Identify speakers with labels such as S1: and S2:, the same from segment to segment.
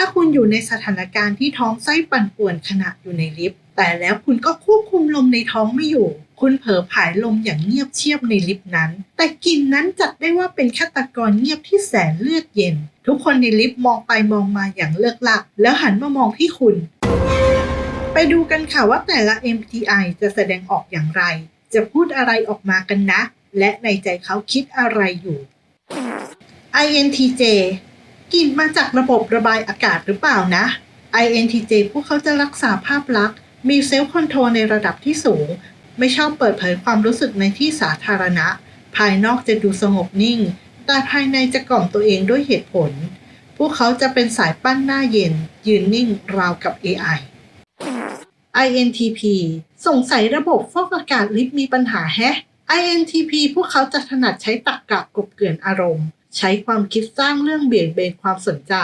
S1: ถ้าคุณอยู่ในสถานการณ์ที่ท้องไส้ปั่นป่วนขณะอยู่ในลิฟต์แต่แล้วคุณก็ควบคุมลมในท้องไม่อยู่ คุณเผลอผายลมอย่างเงียบเชียบในลิฟต์นั้น แต่กลิ่นนั้นจัดได้ว่าเป็นฆาตกรเงียบที่แสนเลือดเย็น ทุกคนในลิฟต์มองไปมองมาอย่างเลิกลัก แล้วหันมามองที่คุณ ไปดูกันค่ะว่าแต่ละ MTI จะแสดงออกอย่างไร จะพูดอะไรออกมากันนะ และในใจเขาคิดอะไรอยู่ INTJ กลิ่นมาจากระบบระบายอากาศหรือเปล่านะ INTJ พวกเขาจะรักษาภาพลักษณ์ มีเซลฟ์คอนโทรลในระดับที่สูง ไม่ชอบเปิดเผยความรู้สึกในที่สาธารณะ ภายนอกจะดูสงบนิ่ง แต่ภายในจะกล่อมตัวเองด้วยเหตุผล พวกเขาจะเป็นสายปั้นหน้าเย็น ยืนนิ่งราวกับ AI INTP สงสัยระบบฟอกอากาศลิฟต์มีปัญหาแฮะ INTP พวกเขาจะถนัดใช้ตรรกกะกลบเกลื่อนอารมณ์ ใช้ความคิดสร้างเรื่องเบี่ยงเบนความสนใจ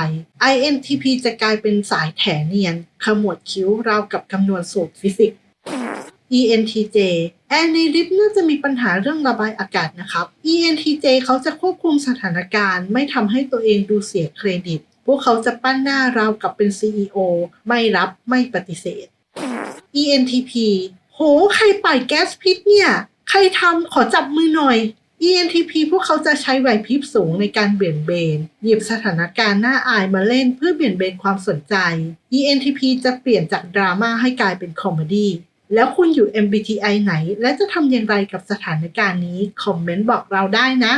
S1: INTP จะกลายเป็นสายแถเนียน ขมวดคิ้วราวกับคำนวณสูตรฟิสิกส์ ENTJ แอร์ในลิฟน่าจะมีปัญหาเรื่องระบายอากาศนะครับ ENTJ เขาจะควบคุมสถานการณ์ ไม่ทำให้ตัวเองดูเสียเครดิต พวกเขาจะปั้นหน้าราวกับเป็น CEO ไม่รับไม่ปฏิเสธ ENTP โห ใครปล่อยแก๊สพิษเนี่ย ใครทำขอจับมือหน่อย ENTP พวกเขาจะใช้ไหวพริบสูงในการเบี่ยงเบน หยิบสถานการณ์น่าอายมาเล่นเพื่อเบี่ยงเบนความสนใจ ENTP จะเปลี่ยนจากดราม่าให้กลายเป็นคอมเมดี้แล้วคุณอยู่ MBTI ไหน และจะทำอย่างไรกับสถานการณ์นี้ คอมเมนต์บอกเราได้นะ